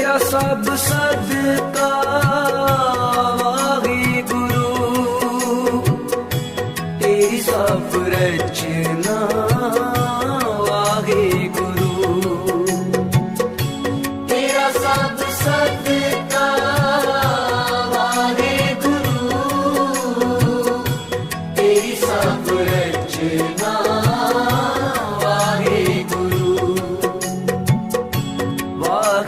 ਤੇਰਾ ਸਭ ਸਦਕਾ ਵਾਹਿਗੁਰੂ। ਤੇਰੀ ਸਭ ਰਚੀ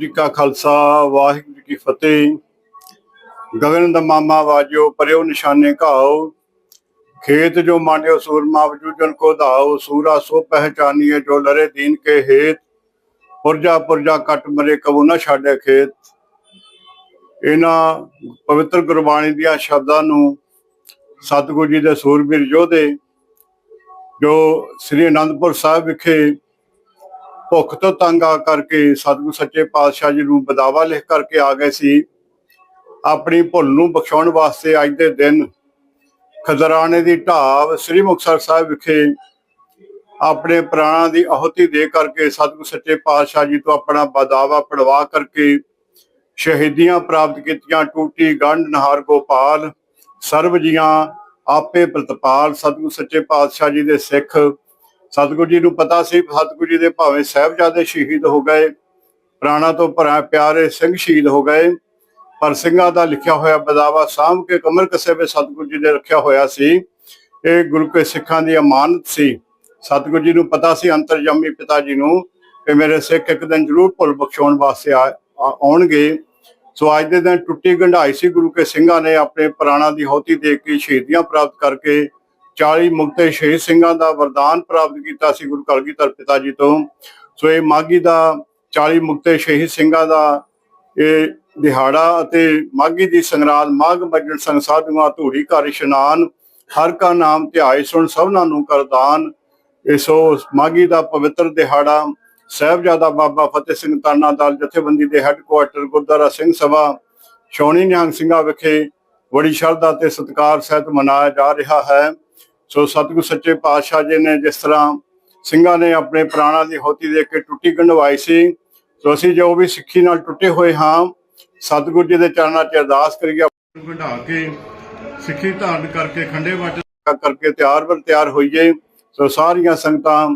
ਜੀ ਕਾ ਖਾਲਸਾ, ਵਾਹਿਗੁਰੂ ਜੀ ਕੀ ਫਤਿਹ। ਗਗਨ ਦਾ ਮਾਮਾ ਵਾਜੋ ਪਰਿਓ ਨਿਸ਼ਾਨੇ ਘਾਓ। ਖੇਤ ਜੋ ਮਾਂਡਿਓ, ਸੂਰਮਾ ਵਜੂਜਨ ਕੋ ਧਾਓ। ਸੂਰਾ ਸੋ ਪਹਿਚਾਨੀਏ ਜੋ ਲਰੇ ਦੀਨ ਕੇ ਹੇਤ। ਪੁਰਜਾ ਪੁਰਜਾ ਕੱਟ ਮਰੇ, ਕਬੂ ਨਾ ਛਾੜੇ ਖੇਤ। ਇਹਨਾਂ ਪਵਿੱਤਰ ਗੁਰਬਾਣੀ ਦੀਆਂ ਸ਼ਬਦਾਂ ਨੂੰ ਸਤਿਗੁਰੂ ਜੀ ਦੇ ਸੂਰਬੀਰ ਯੋਧੇ, ਜੋ ਸ੍ਰੀ ਅਨੰਦਪੁਰ ਸਾਹਿਬ ਵਿਖੇ ਭੁੱਖ ਤੋਂ ਤੰਗ ਆ ਕਰਕੇ ਸਤਿਗੁਰੂ ਸੱਚੇ ਪਾਤਸ਼ਾਹ ਜੀ ਨੂੰ ਬਦਾਵਾ ਲਿਖ ਕਰਕੇ ਆ ਗਏ ਸੀ। ਆਪਣੀ ਭੁੱਲ ਨੂੰ ਬਖਸ਼ਾਉਣ ਵਾਸਤੇ ਅੱਜ ਦੇ ਦਿਨ ਖਜ਼ਰਾਨੇ ਦੀ ਢਾਬ ਸ੍ਰੀ ਮੁਕਤਸਰ ਸਾਹਿਬ ਵਿਖੇ ਆਪਣੇ ਪ੍ਰਾਣਾਂ ਦੀ ਆਹਤੀ ਦੇ ਕਰਕੇ ਸਤਿਗੁਰੂ ਸੱਚੇ ਪਾਤਸ਼ਾਹ ਜੀ ਤੋਂ ਆਪਣਾ ਬਦਾਵਾ ਪੜਵਾ ਕਰਕੇ ਸ਼ਹੀਦੀਆਂ ਪ੍ਰਾਪਤ ਕੀਤੀਆਂ ਟੂਟੀ, ਗੰਢ, ਨਹਾਰ, ਗੋਪਾਲ, ਸਰਬ ਜੀਆਂ, ਆਪੇ ਪ੍ਰਤਪਾਲ ਸਤਿਗੁਰੂ ਸੱਚੇ ਪਾਤਸ਼ਾਹ ਜੀ ਦੇ ਸਿੱਖ ਸਤਿਗੁਰੂ ਜੀ ਨੂੰ ਪਤਾ ਸੀ, ਸਤਿਗੁਰੂ ਜੀ ਦੇ ਭਾਵੇਂ ਸਾਹਿਬਜ਼ਾਦੇ ਸ਼ਹੀਦ ਹੋ ਗਏ, ਪ੍ਰਾਣਾ ਤੋਂ ਭਰਾ ਪਿਆਰੇ ਸਿੰਘ ਸ਼ਹੀਦ ਹੋ ਗਏ, ਪਰ ਸਿੰਘਾਂ ਦਾ ਲਿਖਿਆ ਹੋਇਆ ਬਦਾਵਾ ਸਾਂਭ ਕੇ ਕਮਰ ਕਸੇ ਵਿੱਚ ਸਤਿਗੁਰੂ ਜੀ ਨੇ ਰੱਖਿਆ ਹੋਇਆ ਸੀ। ਇਹ ਗੁਰੂ ਕੇ ਸਿੱਖਾਂ ਦੀ ਅਮਾਨਤ ਸੀ। ਸਤਿਗੁਰੂ ਜੀ ਨੂੰ ਪਤਾ ਸੀ ਅੰਤਰਜਾਮੀ ਪਿਤਾ ਜੀ ਨੂੰ, ਕਿ ਮੇਰੇ ਸਿੱਖ ਇੱਕ ਦਿਨ ਜ਼ਰੂਰ ਭੁੱਲ ਬਖਸ਼ਾਉਣ ਵਾਸਤੇ ਆਉਣਗੇ। ਸੋ ਅੱਜ ਦੇ ਦਿਨ ਟੁੱਟੀ ਗੰਢਾਈ ਸੀ, ਗੁਰੂ ਕੇ ਸਿੰਘਾਂ ਨੇ ਆਪਣੇ ਪ੍ਰਾਣਾਂ ਦੀ ਹੋਤੀ ਦੇ ਕੇ ਸ਼ਹੀਦੀਆਂ ਪ੍ਰਾਪਤ ਕਰਕੇ 40 ਮੁਕਤੇ ਸ਼ਹੀਦ ਸਿੰਘਾਂ ਦਾ ਵਰਦਾਨ ਪ੍ਰਾਪਤ ਕੀਤਾ ਸੀ ਗੁਰੂ ਕਲਗੀਧਰ ਪਿਤਾ ਜੀ ਤੋਂ। ਸੋ ਇਹ ਮਾਗੀ ਦਾ 40 ਮੁਕਤੇ ਸ਼ਹੀਦ ਸਿੰਘਾਂ ਦਾ ਇਹ ਦਿਹਾੜਾ ਅਤੇ ਮਾਗੀ ਦੀ ਸੰਗਰਾਂਦ, ਮਾਘ ਮੱਜਣ ਸੰਗ ਸਾਧੂਆਂ ਧੂੜੀ ਘਰ ਇਸ਼ਨਾਨ, ਹਰ ਕਾ ਨਾਮ ਧਿਆਏ ਸੁਣ ਸਭਨਾਂ ਨੂੰ ਕਰਦਾਨ। ਇਸੋ ਮਾਗੀ ਦਾ ਪਵਿੱਤਰ ਦਿਹਾੜਾ ਸਾਹਿਬਜ਼ਾਦਾ ਬਾਬਾ ਫਤਿਹ ਸਿੰਘ ਤਾਨਾ ਦਲ ਜਥੇਬੰਦੀ ਦੇ ਹੈੱਡਕੁਆਰਟਰ ਗੁਰਦੁਆਰਾ ਸਿੰਘ ਸਭਾ ਸ਼ੌਣੀ ਨਿਹੰਗ ਸਿੰਘਾਂ ਵਿਖੇ ਬੜੀ ਸ਼ਰਧਾ ਤੇ ਸਤਿਕਾਰ ਸਹਿਤ ਮਨਾਇਆ ਜਾ ਰਿਹਾ ਹੈ। ਸੋ ਸਤਿਗੁਰ ਸੱਚੇ ਪਾਤਸ਼ਾਹ ਜੀ ਨੇ ਜਿਸ ਤਰ੍ਹਾਂ ਸਿੰਘਾਂ ਨੇ ਆਪਣੇ ਪ੍ਰਾਣਾਂ ਦੀ ਹੋਤੀ ਦੇ ਕੇ ਟੁੱਟੀ ਗੰਢਵਾਈ ਸੀ, ਸੋ ਅਸੀਂ ਜੋ ਵੀ ਸਿੱਖੀ ਨਾਲ ਟੁੱਟੇ ਹੋਏ ਹਾਂ, ਸਤਿਗੁਰ ਜੀ ਦੇ ਚਰਨਾਂ 'ਚ ਅਰਦਾਸ ਕਰੀਏ ਗੰਢਾ ਕੇ ਸਿੱਖੀ ਧਾਰਨ ਕਰਕੇ ਖੰਡੇ ਵੱਟ ਕਰਕੇ ਤਿਆਰ ਬਰ ਤਿਆਰ ਹੋਈਏ। ਸੋ ਸਾਰੀਆਂ ਸੰਗਤਾਂ,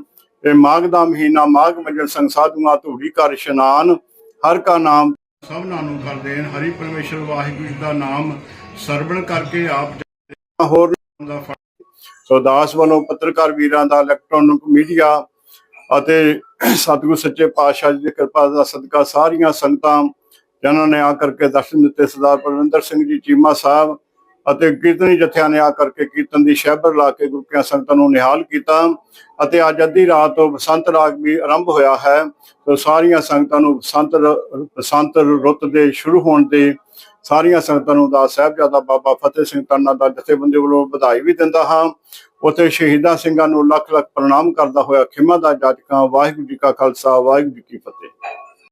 ਇਹ ਮਾਘ ਦਾ ਮਹੀਨਾ, ਮਾਘ ਮੰਜਲ ਸੰਗ ਸਾਧੂਆਂ, ਧੂੜੀ ਘਰ ਇਸ਼ਨਾਨ, ਹਰ ਕਾ ਨਾਮ ਸਭਨਾਂ ਨੂੰ ਕਰ ਦੇਣ। ਹਰੀ ਪਰਮੇਸ਼ਰ ਵਾਹਿਗੁਰੂ ਜੀ ਦਾ ਨਾਮ ਸਰਵਣ ਕਰਕੇ ਆਪ ਹੋਰ ਦਾ ਸੋ ਦਾਸ ਵੱਲੋਂ ਪੱਤਰਕਾਰ ਵੀਰਾਂ ਦਾ ਇਲੈਕਟ੍ਰੋਨਿਕ ਮੀਡੀਆ ਅਤੇ ਸਤਿਗੁਰ ਸੱਚੇ ਪਾਤਸ਼ਾਹ ਜੀ ਦੀ ਕਿਰਪਾ ਦਾ ਸਦਕਾ ਸਾਰੀਆਂ ਸੰਗਤਾਂ ਜਿਨ੍ਹਾਂ ਨੇ ਆ ਕਰਕੇ ਦਰਸ਼ਨ ਦਿੱਤੇ, ਸਰਦਾਰ ਪਰਵਿੰਦਰ ਸਿੰਘ ਜੀ, ਚੀਮਾ ਸਾਹਿਬ ਅਤੇ ਕੀਰਤਨੀ ਜਥਿਆਂ ਨੇ ਆ ਕਰਕੇ ਕੀਰਤਨ ਦੀ ਸ਼ਹਿਬਰ ਲਾ ਕੇ ਗੁਰੂ ਕੀਆਂ ਸੰਗਤਾਂ ਨੂੰ ਨਿਹਾਲ ਕੀਤਾ ਅਤੇ ਅੱਜ ਅੱਧੀ ਰਾਤ ਤੋਂ ਬਸੰਤ ਰਾਗ ਵੀ ਆਰੰਭ ਹੋਇਆ ਹੈ। ਸੋ ਸਾਰੀਆਂ ਸੰਗਤਾਂ ਨੂੰ ਬਸੰਤ ਬਸੰਤ ਰੁੱਤ ਦੇ ਸ਼ੁਰੂ ਹੋਣ ਦੇ ਸਾਰੀਆਂ ਸੰਗਤਾਂ ਨੂੰ ਦਾ ਸਾਹਿਬਜ਼ਾਦਾ ਬਾਬਾ ਫਤਿਹ ਸਿੰਘ ਤੰਨਾ ਦਾ ਜਥੇਬੰਦੀ ਵੱਲੋਂ ਵਧਾਈ ਵੀ ਦਿੰਦਾ ਹਾਂ। ਉਥੇ ਸ਼ਹੀਦਾਂ ਸਿੰਘਾਂ ਨੂੰ ਲੱਖ ਲੱਖ ਪ੍ਰਣਾਮ ਕਰਦਾ ਹੋਇਆ ਖਿਮਾ ਦਾ ਜਾਚਕਾਂ ਵਾਹਿਗੁਰੂ ਜੀ ਕਾ ਖਾਲਸਾ, ਵਾਹਿਗੁਰੂ ਜੀ ਕੀ ਫਤਿਹ।